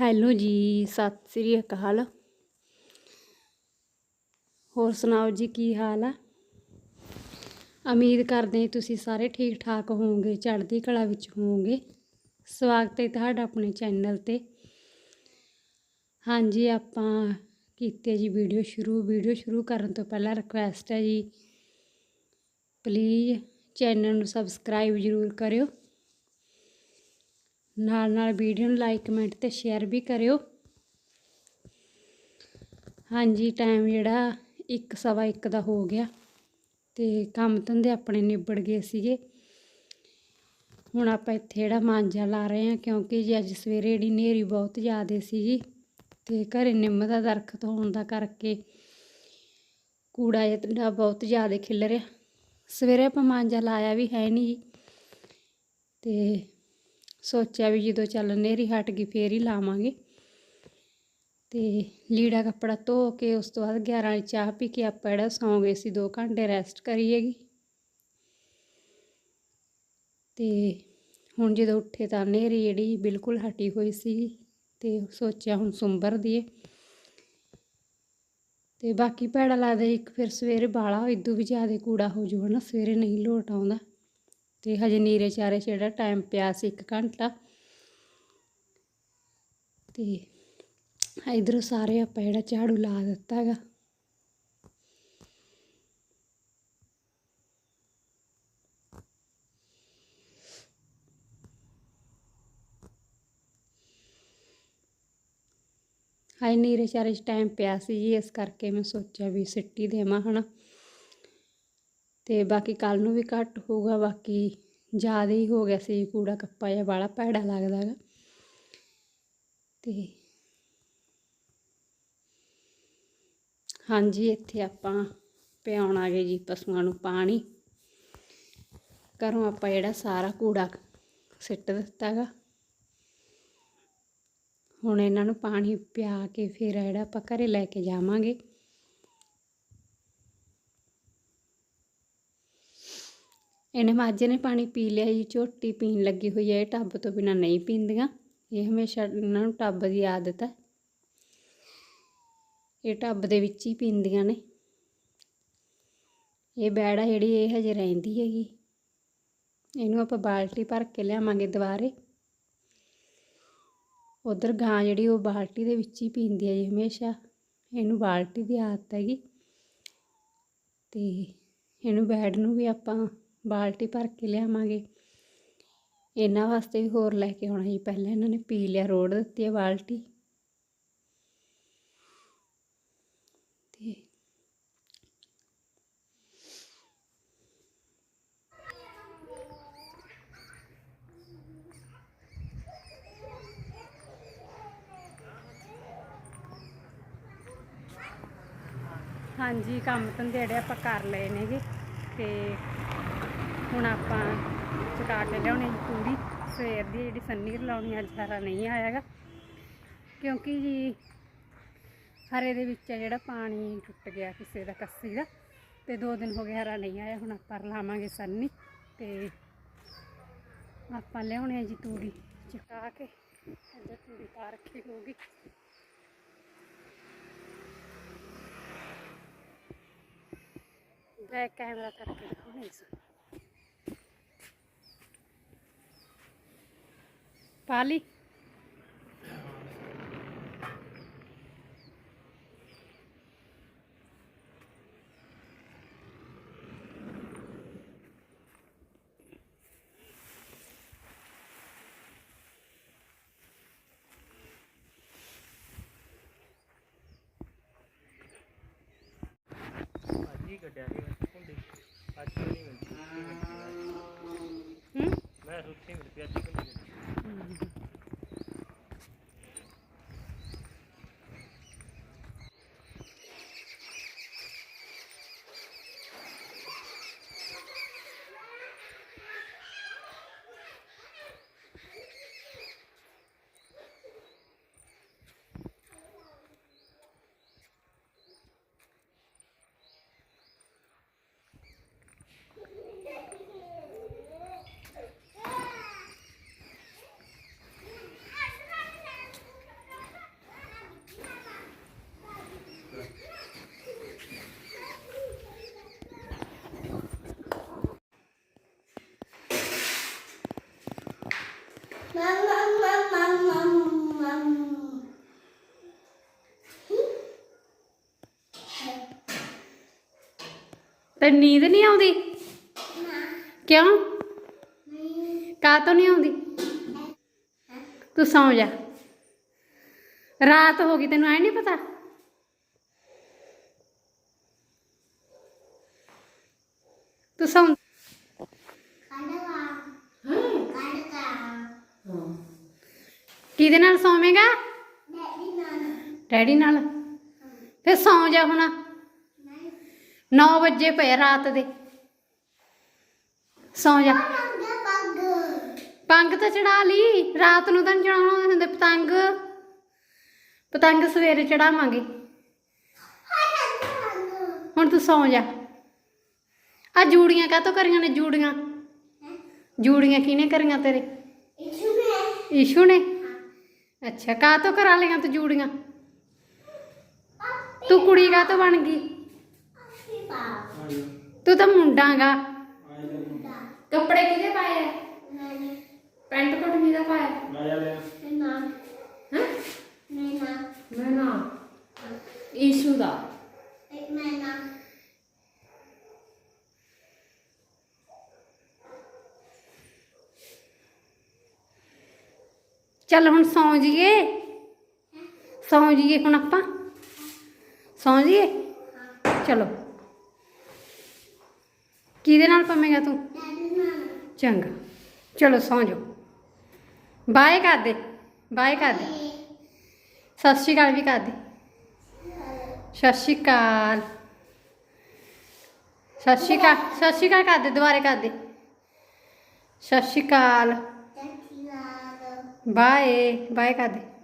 Hello ਜੀ, ਸਤਿ ਸ੍ਰੀ ਅਕਾਲ। ਹੋਰ ਸੁਣਾਓ ਜੀ, ਕੀ ਹਾਲ ਆ? ਉਮੀਦ ਕਰਦੇ ਤੁਸੀਂ ਸਾਰੇ ਠੀਕ ਠਾਕ ਹੋਵੋਗੇ, ਚੜ੍ਹਦੀ ਕਲਾ ਵਿੱਚ ਹੋਵੋਗੇ। ਸਵਾਗਤ ਹੈ ਤੁਹਾਡਾ ਆਪਣੇ ਚੈਨਲ ਤੇ। ਹਾਂਜੀ, ਆਪਾਂ ਕੀਤੀ ਜੀ ਵੀਡੀਓ ਸ਼ੁਰੂ। ਵੀਡੀਓ ਸ਼ੁਰੂ ਕਰਨ ਤੋਂ ਪਹਿਲਾਂ ਰਿਕੁਐਸਟ ਹੈ ਜੀ ਪਲੀਜ਼ ਚੈਨਲ ਨੂੰ ਸਬਸਕ੍ਰਾਈਬ ਜ਼ਰੂਰ ਕਰਿਓ। ਨਾਲ ਨਾਲ ਵੀਡੀਓ ਨੂੰ ਲਾਈਕ, ਕਮੈਂਟ ਤੇ ਸ਼ੇਅਰ ਵੀ ਕਰਿਓ। ਹਾਂਜੀ ਟਾਈਮ ਜਿਹੜਾ ਇੱਕ, ਸਵਾ ਇੱਕ ਦਾ ਹੋ ਗਿਆ ਤੇ ਕੰਮ ਧੰਦੇ ਆਪਣੇ ਨਿਬੜ ਗਏ ਸੀਗੇ। ਹੁਣ ਆਪਾਂ ਇੱਥੇ ਜਿਹੜਾ ਮਾਂਜਾ ਲਾ ਰਹੇ ਹਾਂ, ਕਿਉਂਕਿ ਜੀ ਅੱਜ ਸਵੇਰੇ ਜਿਹੜੀ ਨੇਰੀ ਬਹੁਤ ਜ਼ਿਆਦਾ ਸੀਗੀ ਤੇ ਘਰੇ ਨਿੰਮ ਦਾ ਦਰਖਤ ਹੋਣ ਦਾ ਕਰਕੇ ਕੂੜਾ ਜਿਹੜਾ ਬਹੁਤ ਜ਼ਿਆਦਾ ਖਿਲ ਰਿਹਾ। ਸਵੇਰੇ ਆਪਾਂ ਮਾਂਜਾ ਲਾਇਆ ਵੀ ਹੈ ਨਹੀਂ ਜੀ ਤੇ ਸੋਚਿਆ ਵੀ ਜਦੋਂ ਚੱਲ ਨੇਰੀ ਹਟ ਗਈ ਫੇਰ ਹੀ ਲਾਵਾਂਗੇ। ਤੇ ਲੀੜਾ ਕੱਪੜਾ ਧੋ ਕੇ ਉਸ ਤੋਂ ਬਾਅਦ 11 ਵਾਲੀ ਚਾਹ ਪੀ ਕੇ ਆਪਾਂ ਜਿਹੜਾ ਸੌਂ ਗਏ ਸੀ 2 ਘੰਟੇ ਰੈਸਟ ਕਰੀਏਗੀ। ਤੇ ਹੁਣ ਜਦੋਂ ਉੱਠੇ ਤਾਂ ਨੇਰੀ ਜਿਹੜੀ ਬਿਲਕੁਲ ਹਟੀ ਹੋਈ ਸੀ ਤੇ ਸੋਚਿਆ ਹੁਣ ਸੁੰਬਰ ਦੀਏ। ਤੇ ਬਾਕੀ ਭੈੜਾ ਲੱਗਦਾ ਇੱਕ ਫਿਰ ਸਵੇਰੇ ਬਾਲਾ ਇਦੋਂ ਵੀ ਜ਼ਿਆਦਾ ਕੂੜਾ ਹੋ ਜੂ ਹਨਾ ਸਵੇਰੇ ਨਹੀਂ ਲੋਟ ਆਉਂਦਾ। ਤੇ ਹਜੇ ਨੀਰੇ ਚਾਰੇ 'ਚ ਜਿਹੜਾ ਟਾਈਮ ਪਿਆ ਸੀ ਇੱਕ ਘੰਟਾ। ਤੇ ਇਧਰੋਂ ਸਾਰੇ ਆਪਾਂ ਜਿਹੜਾ ਝਾੜੂ ਲਾ ਦਿੱਤਾ ਹੈਗਾ। ਹਾਈ ਨੀਰੇ ਚਾਰੇ 'ਚ ਟਾਈਮ ਪਿਆ ਸੀ ਜੀ, ਇਸ ਕਰਕੇ ਮੈਂ ਸੋਚਿਆ ਵੀ ਸਿੱਟੀ ਦੇਵਾਂ ਹਨਾ। ਤੇ ਬਾਕੀ ਕੱਲ ਨੂੰ ਵੀ ਘੱਟ ਹੋਊਗਾ, ਬਾਕੀ ਜ਼ਿਆਦਾ ਹੀ ਹੋ ਗਿਆ ਸੀ ਕੂੜਾ ਕੱਪਾ ਜਿਹਾ ਬਾਲਾ ਭੈੜਾ ਲੱਗਦਾ ਹੈਗਾ ਤੇ ਹਾਂਜੀ, ਇੱਥੇ ਆਪਾਂ ਪਿਆਉਣ ਆ ਜੀ ਪਸ਼ੂਆਂ ਨੂੰ ਪਾਣੀ। ਘਰੋਂ ਆਪਾਂ ਜਿਹੜਾ ਸਾਰਾ ਕੂੜਾ ਸਿੱਟ ਦਿੱਤਾ ਹੈਗਾ ਹੁਣ ਇਹਨਾਂ ਨੂੰ ਪਾਣੀ ਪਿਆ ਕੇ ਫਿਰ ਜਿਹੜਾ ਆਪਾਂ ਘਰੇ ਲੈ ਕੇ ਜਾਵਾਂਗੇ। ਇਹਨੇ ਮਾਝੇ ਨੇ ਪਾਣੀ ਪੀ ਲਿਆ ਜੀ, ਝੋਟੀ ਪੀਣ ਲੱਗੀ ਹੋਈ ਹੈ ਇਹ ਟੱਬ ਤੋਂ ਬਿਨਾ ਨਹੀਂ ਪੀਂਦੀਆਂ। ਇਹ ਹਮੇਸ਼ਾ ਇਹਨਾਂ ਨੂੰ ਟੱਬ ਦੀ ਆਦਤ ਹੈ। ਇਹ ਟੱਬ ਦੇ ਵਿੱਚ ਹੀ ਪੀਂਦੀਆਂ ਨੇ। ਇਹ ਬੈੜਾ ਜਿਹੜੀ, ਇਹ ਹਜੇ ਰਹਿੰਦੀ ਹੈਗੀ। ਇਹਨੂੰ ਆਪਾਂ ਬਾਲਟੀ ਭਰ ਕੇ ਲਿਆਵਾਂਗੇ ਦੁਬਾਰੇ। ਉਧਰ ਗਾਂ ਜਿਹੜੀ, ਉਹ ਬਾਲਟੀ ਦੇ ਵਿੱਚ ਹੀ ਪੀਂਦੀ ਹੈ ਜੀ ਹਮੇਸ਼ਾ। ਇਹਨੂੰ ਬਾਲਟੀ ਦੀ ਆਦਤ ਹੈਗੀ। ਤੇ ਇਹਨੂੰ ਬੈਡ ਨੂੰ ਵੀ ਆਪਾਂ ਬਾਲਟੀ ਭਰ ਕੇ ਲਿਆਵਾਂਗੇ। ਇਹਨਾਂ ਵਾਸਤੇ ਵੀ ਹੋਰ ਲੈ ਕੇ ਆਉਣਾ ਜੀ ਪਹਿਲਾਂ ਇਹਨਾਂ ਨੇ ਪੀ ਲਿਆ, ਰੋੜ ਦਿੱਤੀ ਹੈ ਬਾਲਟੀ। ਤੇ ਹਾਂਜੀ, ਕੰਮ ਧੰਦੇ ਜਿਹੜੇ ਆਪਾਂ ਕਰ ਲਏ ਨੇ ਨੇਗੇ ਤੇ ਹੁਣ ਆਪਾਂ ਚਕਾ ਕੇ ਲਿਆਉਣੀ ਪੂਰੀ। ਸਵੇਰ ਦੀ ਜਿਹੜੀ ਸੰਨੀ ਲਾਉਣੀ ਅੱਜ ਸਾਰਾ ਨਹੀਂ ਆਇਆਗਾ ਕਿਉਂਕਿ ਜੀ ਹਰੇ ਦੇ ਵਿੱਚ ਜਿਹੜਾ ਪਾਣੀ ਟੁੱਟ ਗਿਆ ਕਿਸੇ ਦਾ, ਕੱਸੀ ਦਾ, ਤੇ ਦੋ ਦਿਨ ਹੋ ਗਏ ਹਰਾ ਨਹੀਂ ਆਇਆ। ਹੁਣ ਆਪਾਂ ਲਾਵਾਂਗੇ ਸੰਨੀ ਤੇ ਆਪਾਂ ਲਿਆਉਣੇ ਜੀ ਤੂੜੀ। ਚਕਾ ਕੇ ਇੱਧਰ ਤੂੜੀ ਪਾ ਰੱਖੀ ਹੋਗੀ ਬੈਕ ਕੈਮਰਾ ਕਰਕੇ ਦਿਖਾਉਣੀ ਸੀ ਪਾਲੀ ਕੱਢਿਆ ਸੀ ਹੁੰਦੀ ਅੱਜ ਨਹੀਂ ਮਿਲਦੀ। ਮੈਂ ਸੁੱਤੀ ਮਿਲਦੀ ਅੱਜ ਹੀ ਤੇ ਨੀਂਦ ਨਹੀਂ ਆਉਂਦੀ? ਕਿਉਂ? ਕਾਹ ਤੋਂ ਨਹੀਂ ਆਉਂਦੀ? ਤੂੰ ਸੌਂ ਜਾ। ਰਾਤ ਹੋ ਗਈ, ਤੈਨੂੰ ਐ ਨਹੀਂ ਪਤਾ? ਤੂੰ ਸੌਂ। ਕਿਹਦੇ ਨਾਲ ਸੌਵੇਂਗਾ? ਡੈਡੀ ਨਾਲ। ਫਿਰ ਸੌਂ ਜਾ ਹੁਣ। 9 ਵਜੇ ਪਏ ਰਾਤ ਦੇ। ਸੌਂ ਜਾ। ਪੰਗ ਤਾਂ ਚੜਾ ਲਈ। ਰਾਤ ਨੂੰ ਤਾਂ ਨੀ ਚੜਾਉਣਾ ਹੁੰਦੇ ਪਤੰਗ। ਪਤੰਗ ਸਵੇਰੇ ਚੜਾਵਾਂਗੇ। ਹੁਣ ਤੂੰ ਸੌਂ ਜਾ। ਆ ਜੂੜੀਆਂ ਕਾਹਤੋਂ ਕਰੀਆਂ ਨੇ ਜੂੜੀਆਂ? ਜੂੜੀਆਂ ਕਿਹਨੇ ਕਰੀਆਂ ਤੇਰੇ? ਈਸ਼ੂ ਨੇ। ਅੱਛਾ, ਕਾਹਤੋਂ ਕਰਾ ਲਈਆਂ ਤੂੰ ਜੂੜੀਆਂ? ਤੂੰ ਕੁੜੀ ਕਾਹਤੋਂ ਬਣ ਗਈ? ਤੂੰ ਤਾਂ ਮੁੰਡਾਗਾ ਕੱਪੜੇ ਕਿਹਦੇ ਪਾਏ ਆ? ਪੈਂਟ ਕੋਟ ਕਿਹਦਾ ਪਾਇਆ? ਹਾਂ? ਮੈਂ ਨਾ। ਈਸ਼ੂ ਦਾ। ਚੱਲ ਹੁਣ ਸੌਂ ਜੀਏ ਸੌਂ ਜੀਏ ਹੁਣ ਆਪਾਂ। ਸੌਂ ਜੀਏ ਚਲੋ। कि पमेगा तू? चंगा। चलो, सौ जाओ। बाय कर दे बाय कर दे। सत श्रीकाल भी कर दे। सताल सत श्रीकाल सत श्रीकाल कर दे, दोबारे कर दे। सत श्रीकाल। बाय बाय कर दे।